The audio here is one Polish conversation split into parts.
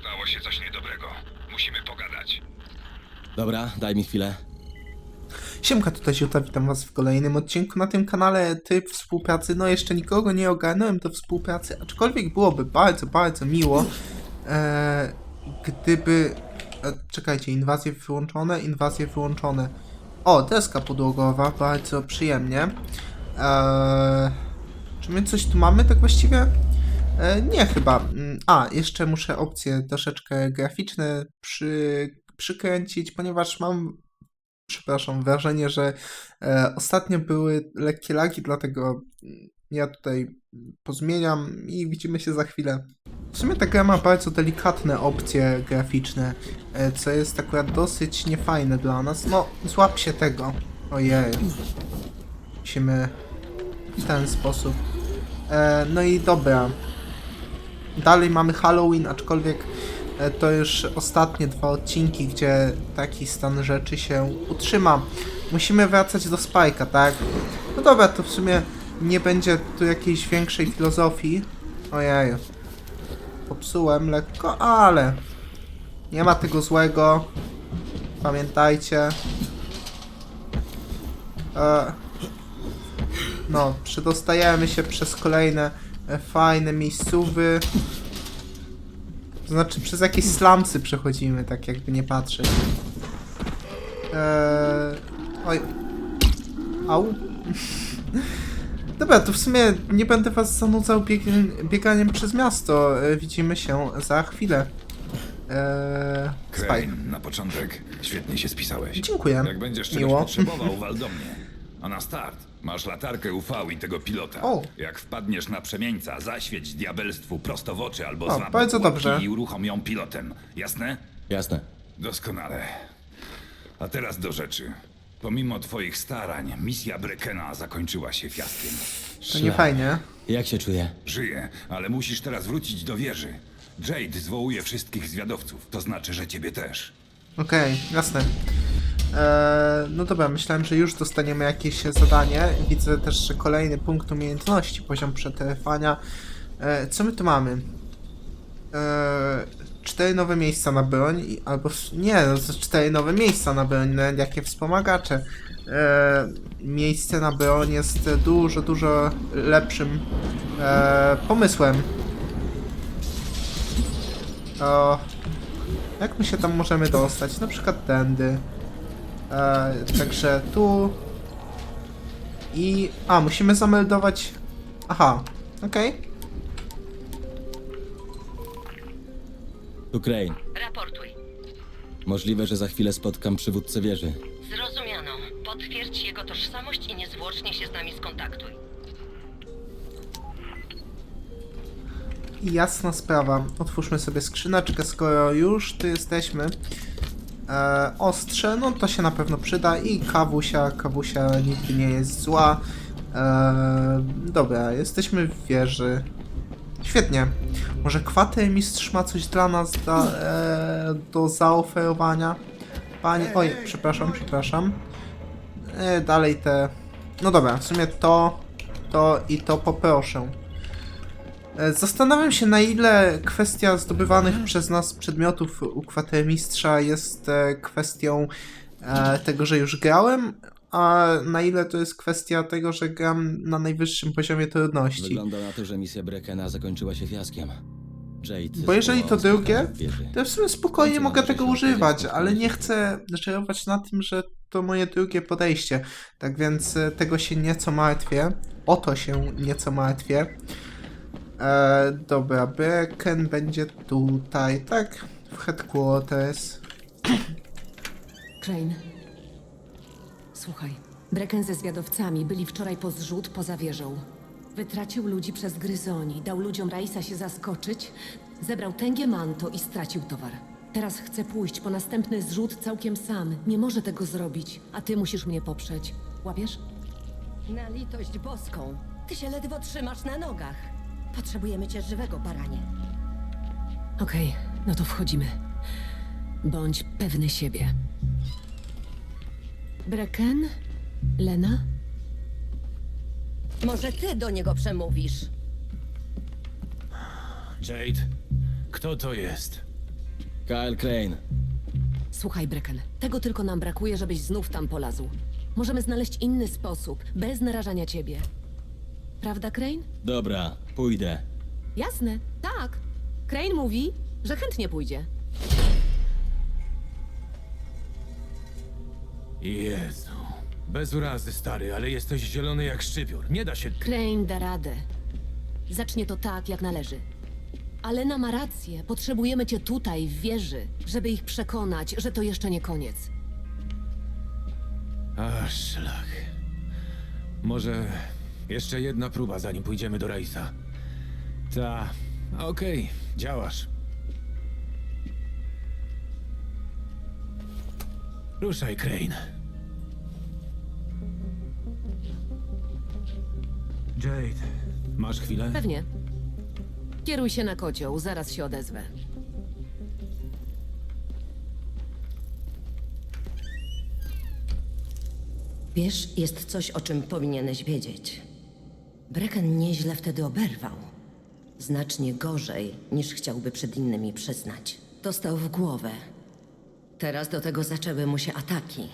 Stało się coś niedobrego. Musimy pogadać. Dobra, daj mi chwilę. Siemka, tutaj Ziuta, witam was w kolejnym odcinku na tym kanale Typ Współpracy. No jeszcze nikogo nie ogarnąłem do współpracy, aczkolwiek byłoby bardzo, bardzo miło, e, gdyby... E, czekajcie, inwazje wyłączone, inwazje wyłączone. O, deska podłogowa, bardzo przyjemnie. E, czy my coś tu mamy tak właściwie? E, nie chyba. Mm, A, jeszcze muszę opcje troszeczkę graficzne przy, przykręcić, ponieważ mam przepraszam, wrażenie, że e, ostatnio były lekkie lagi, dlatego mm, ja tutaj pozmieniam i widzimy się za chwilę. W sumie ta gra ma bardzo delikatne opcje graficzne, e, co jest akurat dosyć niefajne dla nas. No, złap się tego. Ojej. Musimy w ten sposób. E, no i dobra. Dalej mamy Halloween, aczkolwiek e, to już ostatnie dwa odcinki, gdzie taki stan rzeczy się utrzyma. Musimy wracać do Spajka, tak? No dobra, to w sumie nie będzie tu jakiejś większej filozofii. Ojej. Popsułem lekko, ale nie ma tego złego. Pamiętajcie. E, no, przedostajemy się przez kolejne fajne miejscówy. To znaczy przez jakieś slumsy przechodzimy, tak jakby nie patrzeć. Eee... Oj. Au. Dobra, to w sumie nie będę was zanudzał bieg bieganiem przez miasto. E, widzimy się za chwilę. Eee... Crane, na początek świetnie się spisałeś. Dziękuję. Jak będziesz czegoś Miło. potrzebował, wal do mnie. A na start masz latarkę UV i tego pilota. O. Jak wpadniesz na przemieńca, zaświeć diabelstwu prosto w oczy albo O, złap bardzo do pułapki dobrze. i uruchom ją pilotem. Jasne? Jasne. Doskonale. A teraz do rzeczy. Pomimo twoich starań, misja Brekena zakończyła się fiaskiem. To nie fajnie. Jak się czuję? Żyję, ale musisz teraz wrócić do wieży. Jade zwołuje wszystkich zwiadowców, to znaczy, że ciebie też. Okej, jasne. Eee, no dobra, myślałem, że już dostaniemy jakieś zadanie. Widzę też, że kolejny punkt umiejętności, poziom przetrwania. Eee, co my tu mamy? Eee, cztery nowe miejsca na broń, albo nie, no, cztery nowe miejsca na broń, no, jakie wspomagacze. Eee, miejsce na broń jest dużo, dużo lepszym eee, pomysłem. O, jak my się tam możemy dostać? Na przykład tędy. E, także tu. I. A, musimy zameldować. Aha, okej. Tu Crane. Raportuj. Możliwe, że za chwilę spotkam przywódcę wieży. Zrozumiano. Potwierdź jego tożsamość i niezwłocznie się z nami skontaktuj. Jasna sprawa. Otwórzmy sobie skrzyneczkę, skoro już tu jesteśmy. E, ostrze, no to się na pewno przyda. I kawusia. Kawusia nigdy nie jest zła. E, dobra, jesteśmy w wieży. Świetnie. Może kwatermistrz ma coś dla nas da, e, do zaoferowania? Panie. Oj, przepraszam, przepraszam. E, dalej te. No dobra, w sumie to, to i to poproszę. E, Zastanawiam się, na ile kwestia zdobywanych przez nas przedmiotów u kwatermistrza jest e, kwestią e, tego, że już grałem, a na ile to jest kwestia tego, że gram na najwyższym poziomie trudności. Wygląda na to, że misja Brekena zakończyła się fiaskiem. Jade. Bo jeżeli to drugie. To ja w sumie spokojnie mogę tego używać, ale nie chcę żerować na tym, że to moje drugie podejście. Tak więc tego się nieco martwię. O to się nieco martwię. E, dobra, Breken będzie tutaj, tak? W headquarters. Crane. Słuchaj, Brecken ze zwiadowcami byli wczoraj po zrzut poza wieżą. Wytracił ludzi przez gryzoni, dał ludziom Raisa się zaskoczyć, zebrał tęgie manto i stracił towar. Teraz chce pójść po następny zrzut całkiem sam. Nie może tego zrobić, a ty musisz mnie poprzeć. Łapiesz? Na litość boską. Ty się ledwo trzymasz na nogach. Potrzebujemy cię żywego, baranie. Okej, no to wchodzimy. Bądź pewny siebie. Brecken? Lena? Może ty do niego przemówisz. Jade, kto to jest? Kyle Crane. Słuchaj, Brecken, tego tylko nam brakuje, żebyś znów tam polazł. Możemy znaleźć inny sposób, bez narażania ciebie. Prawda, Crane? Dobra, pójdę. Jasne, tak. Crane mówi, że chętnie pójdzie. Jezu. Bez urazy, stary, ale jesteś zielony jak szczypior. Nie da się... Crane da radę. Zacznie to tak, jak należy. Alena ma rację. Potrzebujemy cię tutaj, w wieży, żeby ich przekonać, że to jeszcze nie koniec. A, szlak. Może jeszcze jedna próba, zanim pójdziemy do Raisa. Ta... Okej, działasz. Ruszaj, Crane. Jade, masz chwilę? Pewnie. Kieruj się na kocioł, zaraz się odezwę. Wiesz, jest coś, o czym powinieneś wiedzieć. Brecken nieźle wtedy oberwał. Znacznie gorzej, niż chciałby przed innymi przyznać. Dostał w głowę. Teraz do tego zaczęły mu się ataki.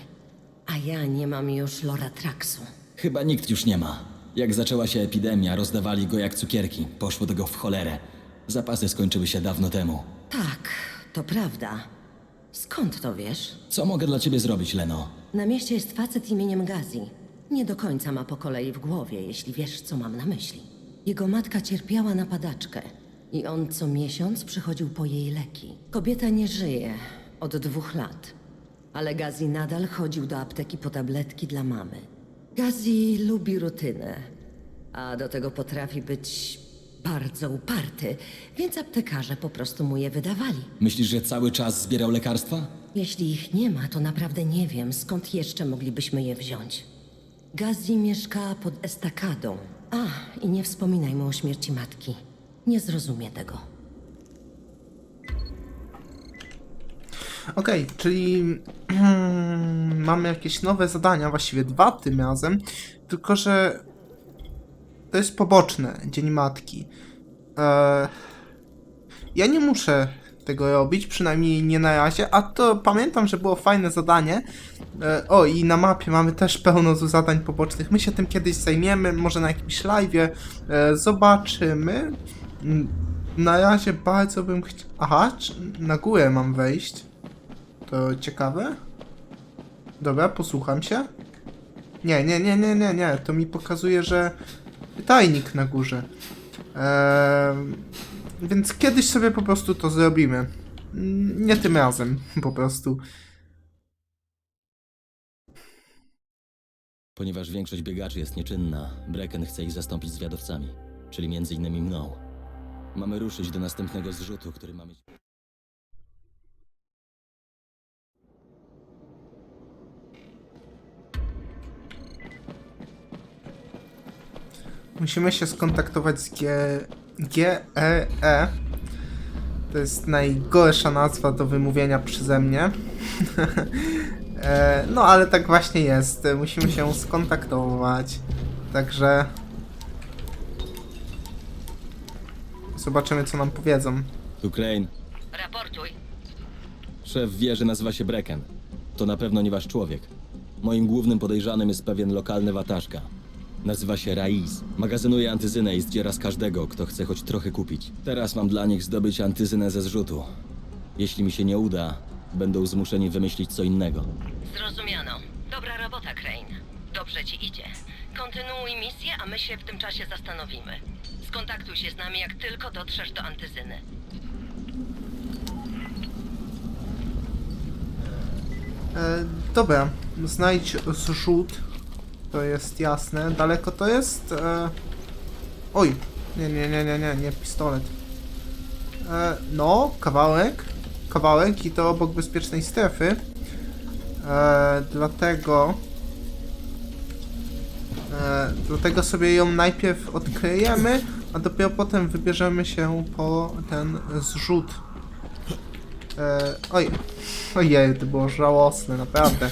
A ja nie mam już Loratraksu. Chyba nikt już nie ma. Jak zaczęła się epidemia, rozdawali go jak cukierki. Poszło tego w cholerę. Zapasy skończyły się dawno temu. Tak, to prawda. Skąd to wiesz? Co mogę dla ciebie zrobić, Leno? Na mieście jest facet imieniem Gazi. Nie do końca ma po kolei w głowie, jeśli wiesz, co mam na myśli. Jego matka cierpiała na padaczkę i on co miesiąc przychodził po jej leki. Kobieta nie żyje od dwóch lat, ale Gazi nadal chodził do apteki po tabletki dla mamy. Gazi lubi rutynę, a do tego potrafi być bardzo uparty, więc aptekarze po prostu mu je wydawali. Myślisz, że cały czas zbierał lekarstwa? Jeśli ich nie ma, to naprawdę nie wiem, skąd jeszcze moglibyśmy je wziąć. Gazi mieszka pod estakadą. A, i nie wspominaj mu o śmierci matki. Nie zrozumie tego. Okej, czyli mamy jakieś nowe zadania, właściwie dwa tym razem, tylko że to jest poboczne, Dzień Matki. Eee, ja nie muszę tego robić, przynajmniej nie na razie, a to pamiętam, że było fajne zadanie. E, o, i na mapie mamy też pełno zadań pobocznych. My się tym kiedyś zajmiemy, może na jakimś live'ie. E, zobaczymy. Mm, Na razie bardzo bym chciał... Aha, na górę mam wejść. To ciekawe. Dobra, posłucham się. Nie, nie, nie, nie, nie, nie. To mi pokazuje, że tajnik na górze. Eee, więc kiedyś sobie po prostu to zrobimy. Nie tym razem, po prostu. Ponieważ większość biegaczy jest nieczynna, Brecken chce ich zastąpić zwiadowcami, czyli między innymi mną. Mamy ruszyć do następnego zrzutu, który ma mieć... Musimy się skontaktować z G... GEE. To jest najgorsza nazwa do wymówienia przeze mnie. E, no ale tak właśnie jest. Musimy się skontaktować. Także... Zobaczymy co nam powiedzą. Tu Crane. Raportuj. Szef wie, że nazywa się Brecken. To na pewno nie wasz człowiek. Moim głównym podejrzanym jest pewien lokalny wataszka. Nazywa się Raiz. Magazynuje antyzynę i zdziera z każdego, kto chce choć trochę kupić. Teraz mam dla nich zdobyć antyzynę ze zrzutu. Jeśli mi się nie uda, będą zmuszeni wymyślić co innego. Zrozumiano. Dobra robota, Crane. Dobrze ci idzie. Kontynuuj misję, a my się w tym czasie zastanowimy. Skontaktuj się z nami, jak tylko dotrzesz do antyzyny. E, dobra, znajdź zrzut. To jest jasne. Daleko to jest? E... Oj, nie, nie, nie, nie, nie, nie, pistolet. E, no, kawałek. Kawałek i to obok bezpiecznej strefy. E, dlatego... E, dlatego sobie ją najpierw odkryjemy, a dopiero potem wybierzemy się po ten zrzut. E, oj, ojej, to było żałosne, naprawdę.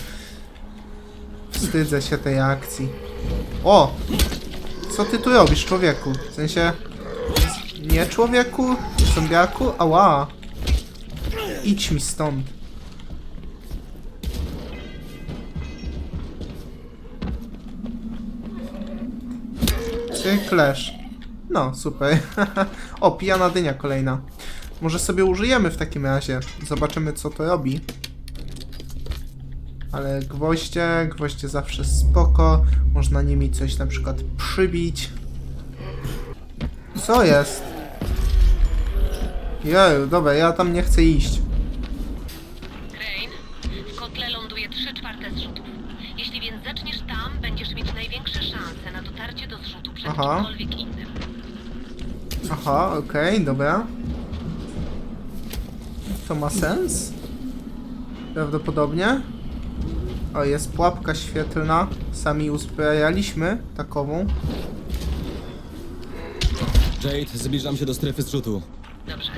Wstydzę się tej akcji. O! Co ty tu robisz, człowieku? W sensie... Nie człowieku? Zombiaku? Ała! idź mi stąd. Cyklesz. No, super. o, pijana dynia kolejna. Może sobie użyjemy w takim razie. Zobaczymy, co to robi. Ale gwoździe, gwoździe zawsze spoko. Można nimi coś na przykład przybić. Co jest? Jeju, dobra, ja tam nie chcę iść. Crane, w kotle ląduje 3 czwarte zrzutów. Jeśli więc zaczniesz tam, będziesz mieć największe szanse na dotarcie do zrzutu przed Aha. kimkolwiek innym. Aha, okej, dobra. To ma sens? Prawdopodobnie. O, jest pułapka świetlna. Sami uzbrajaliśmy takową. Jade, zbliżam się do strefy zrzutu. Dobrze.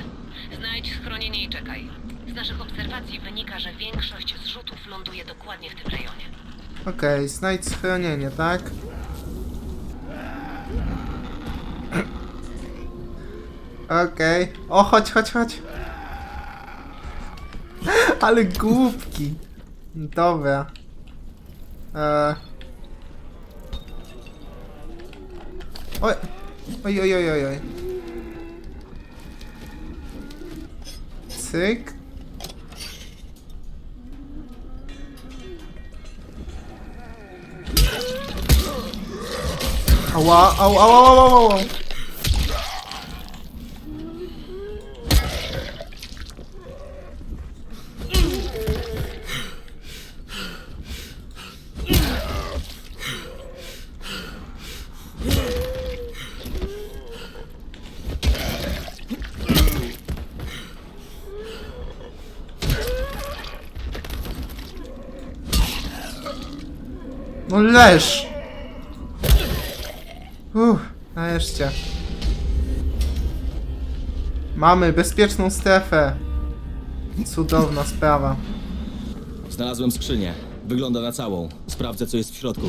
Znajdź schronienie i czekaj. Z naszych obserwacji wynika, że większość zrzutów ląduje dokładnie w tym rejonie. Okej, znajdź schronienie, tak? Okej. O, chodź, chodź, chodź. Ale głupki. Dobra. Eee. Oj. Oj, oj, oj, oj, oj. Cyk. Ała, au, au, au, au, leż! Uff, nareszcie. Mamy bezpieczną strefę. Cudowna sprawa. Znalazłem skrzynię. Wygląda na całą. Sprawdzę, co jest w środku.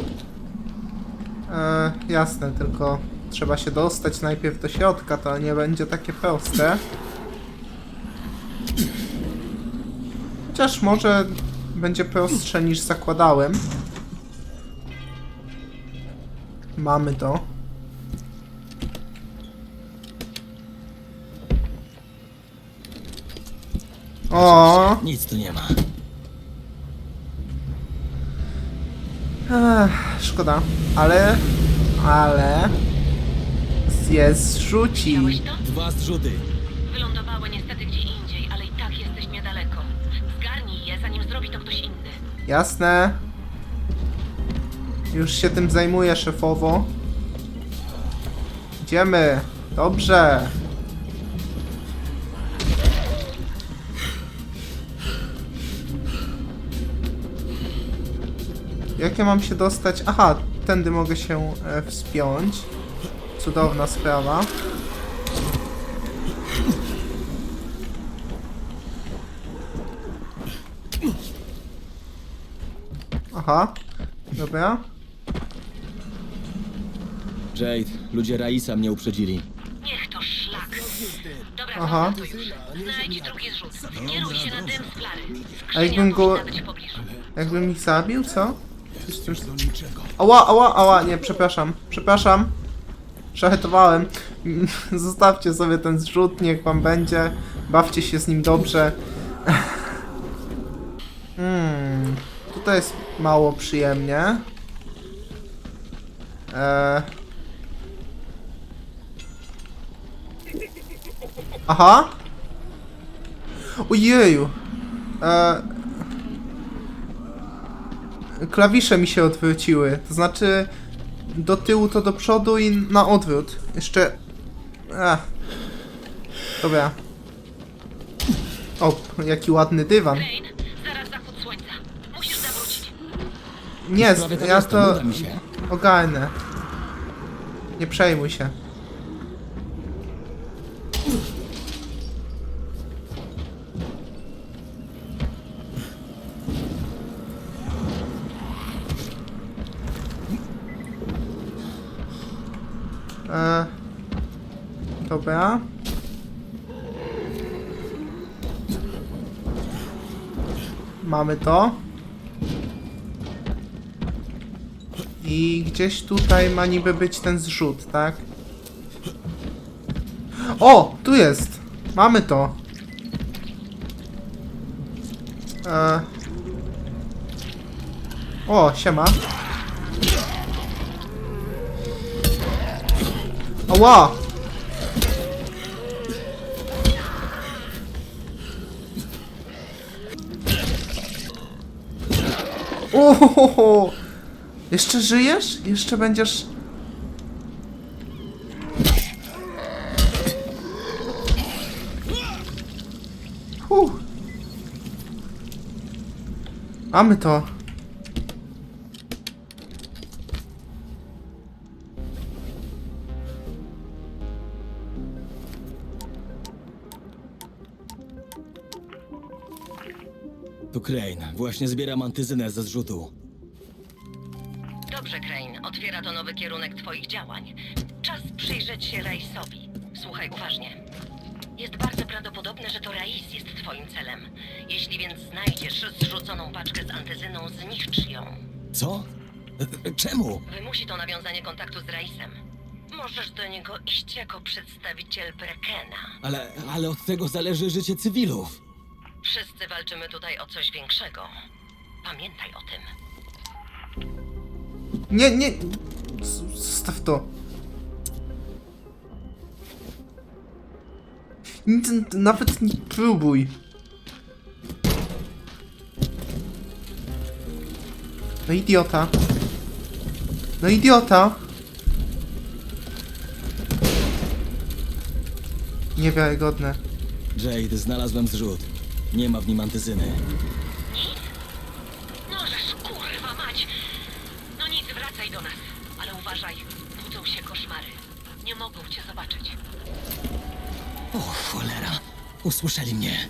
E, jasne, tylko trzeba się dostać najpierw do środka, to nie będzie takie proste. Chociaż może będzie prostsze niż zakładałem. Mamy to. O, Nic tu nie ma. Ech, szkoda, ale, ale jest rzuci. To? Dwa zrzuty. Wylądowały niestety gdzie indziej, ale i tak jesteś niedaleko. Zgarnij je, zanim zrobi to ktoś inny. Jasne. Już się tym zajmuję, szefowo. Idziemy. Dobrze. Jak ja mam się dostać? Aha, tędy mogę się e, wspiąć. Cudowna sprawa. Aha. Dobra. Jade, ludzie Raisa mnie uprzedzili. Niech to szlak. Dobra, Aha. Aha. to już. Znajdź drugi zrzut. Kieruj się na dym z flary. A jakbym go- powinna być w pobliżu. Jakbym ich zabił, co? Coś z tym... Ała, ała, ała, nie, przepraszam. Przepraszam. Szachetowałem. Zostawcie sobie ten zrzut, niech wam będzie. Bawcie się z nim dobrze. Hmm. Tutaj jest mało przyjemnie. Eee. Aha. Ojeju. Eee, klawisze mi się odwróciły. To znaczy do tyłu to do przodu i na odwrót. Jeszcze. Ach. Dobra. O, jaki ładny dywan. Nie, ja to ogarnę. Nie przejmuj się. E, mamy to. I gdzieś tutaj ma niby być ten zrzut, tak? O! Tu jest! Mamy to! E... O, siema. Ała! Ohohoho! Jeszcze żyjesz? Jeszcze będziesz... Huh. Mamy to. Tu Crane. Właśnie zbieram antyzynę ze zrzutu. Dobrze, Crane. Otwiera to nowy kierunek twoich działań. Czas przyjrzeć się Raisowi. Słuchaj uważnie. Jest bardzo prawdopodobne, że to Rais jest twoim celem. Jeśli więc znajdziesz zrzuconą paczkę z antyzyną, zniszcz ją. Co? Czemu? Wymusi to nawiązanie kontaktu z Raisem. Możesz do niego iść jako przedstawiciel Brekena. Ale, ale od tego zależy życie cywilów. Wszyscy walczymy tutaj o coś większego. Pamiętaj o tym. Nie, nie. Z- Zostaw to. Nic, nawet nie próbuj. No idiota. No idiota. Niewiarygodne. Jade, znalazłem zrzut. Nie ma w nim antyzyny. Możesz, kurwa mać! No nic, wracaj do nas. Ale uważaj, budzą się koszmary. Nie mogą cię zobaczyć. O cholera. Usłyszeli mnie.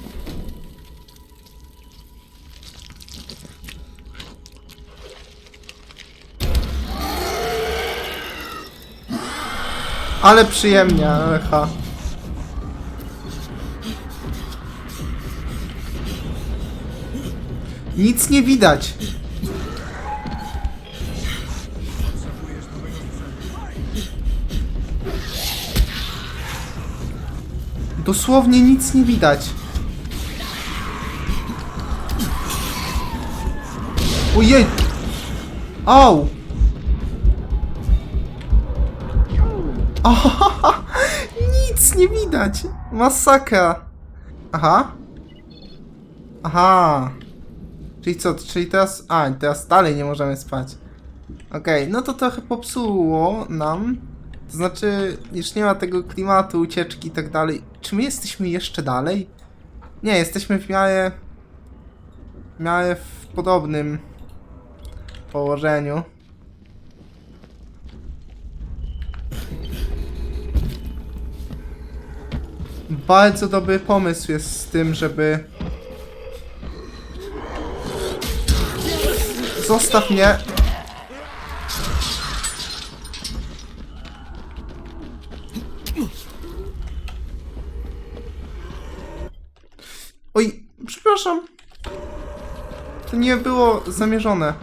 Ale przyjemnie, echa. Nic nie widać. Dosłownie nic nie widać. Ojej! Au! Nic nie widać. Masakra. Aha. Aha. Czyli co, czyli teraz... A, teraz dalej nie możemy spać. Okej, no to trochę popsuło nam. To znaczy, już nie ma tego klimatu, ucieczki i tak dalej. Czy my jesteśmy jeszcze dalej? Nie, jesteśmy w miarę... W miarę w podobnym położeniu. Bardzo dobry pomysł jest z tym, żeby... Zostaw mnie! Oj, przepraszam. To nie było zamierzone.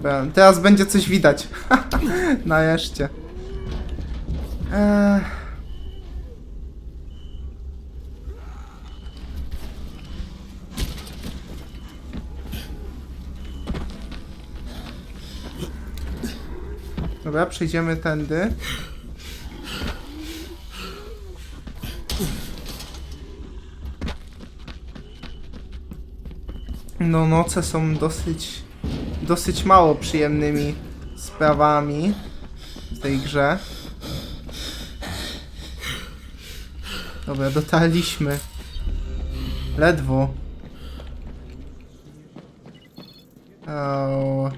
Dobra, teraz będzie coś widać. Nareszcie. Eee... Dobra, przejdziemy tędy. No, noce są dosyć dosyć mało przyjemnymi sprawami w tej grze. Dobra, dotarliśmy. Ledwo. O,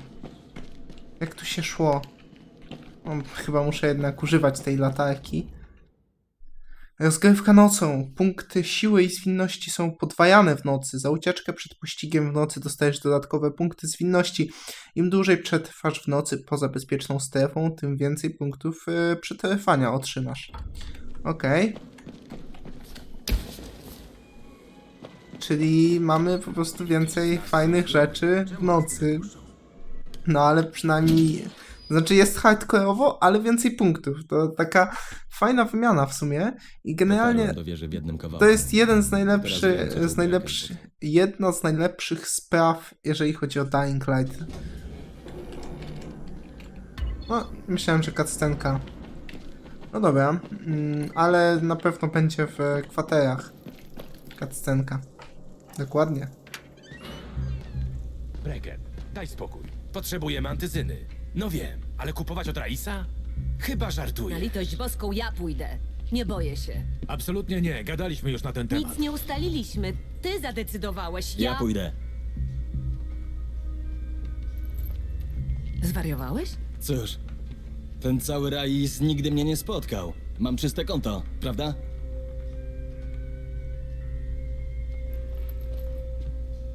jak tu się szło? O, chyba muszę jednak używać tej latarki. Rozgrywka nocą. Punkty siły i zwinności są podwajane w nocy. Za ucieczkę przed pościgiem w nocy dostajesz dodatkowe punkty zwinności. Im dłużej przetrwasz w nocy poza bezpieczną strefą, tym więcej punktów e, przetrwania otrzymasz. Okej. Czyli mamy po prostu więcej fajnych rzeczy w nocy. No ale przynajmniej. Znaczy jest hardkorowo, ale więcej punktów. To taka fajna wymiana w sumie. I generalnie to jest jeden z najlepszych, z najlepszy, jedna z najlepszych spraw, jeżeli chodzi o Dying Light. No, myślałem, że cutscenka. No dobra, mm, ale na pewno będzie w kwaterach cutscenka. Dokładnie. Brecken, daj spokój. Potrzebujemy antyzyny. No wiem, ale kupować od Raisa? Chyba Na żartuję. litość boską ja pójdę. Nie boję się. Absolutnie nie, gadaliśmy już na ten temat. Nic nie ustaliliśmy. Ty zadecydowałeś. Ja... Ja pójdę. Zwariowałeś? Cóż, ten cały Rais nigdy mnie nie spotkał. Mam czyste konto, prawda?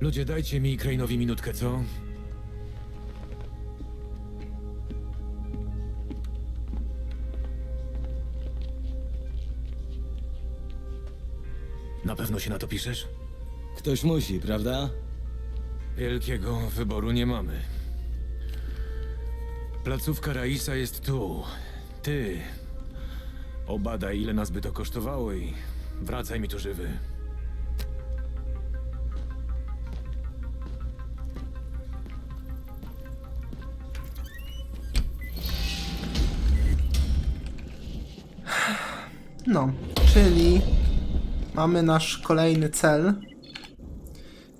Ludzie, dajcie mi i Crane'owi minutkę, co? Się na to piszesz? Ktoś musi, prawda? Wielkiego wyboru nie mamy. Placówka Raisa jest tu. Ty. Obadaj, ile nas by to kosztowało i wracaj mi tu żywy. No, czyli mamy nasz kolejny cel.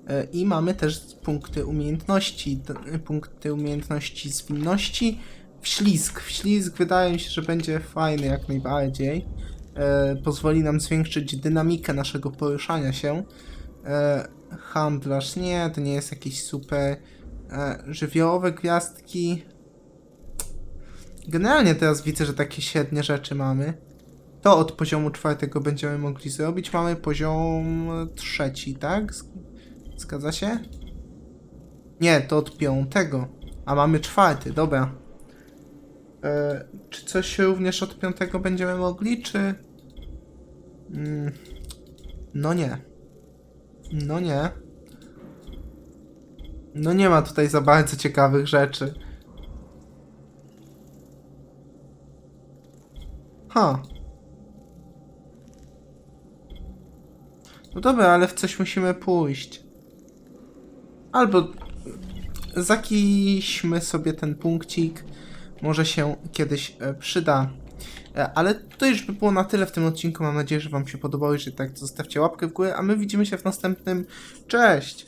E, I mamy też punkty umiejętności. Punkty umiejętności zwinności. Wślizg. Wślizg wydaje mi się, że będzie fajny jak najbardziej. E, pozwoli nam zwiększyć dynamikę naszego poruszania się. E, handlarz. Nie, to nie jest jakieś super. Żywiołowe gwiazdki. Generalnie teraz widzę, że takie średnie rzeczy mamy. To od poziomu czwartego będziemy mogli zrobić. Mamy poziom trzeci, tak? Zgadza się? Nie, to od piątego. A mamy czwarty, dobra. E, czy coś również od piątego będziemy mogli, czy... Mm, no nie. No nie. No nie ma tutaj za bardzo ciekawych rzeczy. Ha. No dobra, ale w coś musimy pójść. Albo zakiśmy sobie ten punkcik. Może się kiedyś e, przyda. E, Ale to już by było na tyle w tym odcinku. Mam nadzieję, że Wam się podobało. Jeżeli tak, to zostawcie łapkę w górę, a my widzimy się w następnym. Cześć!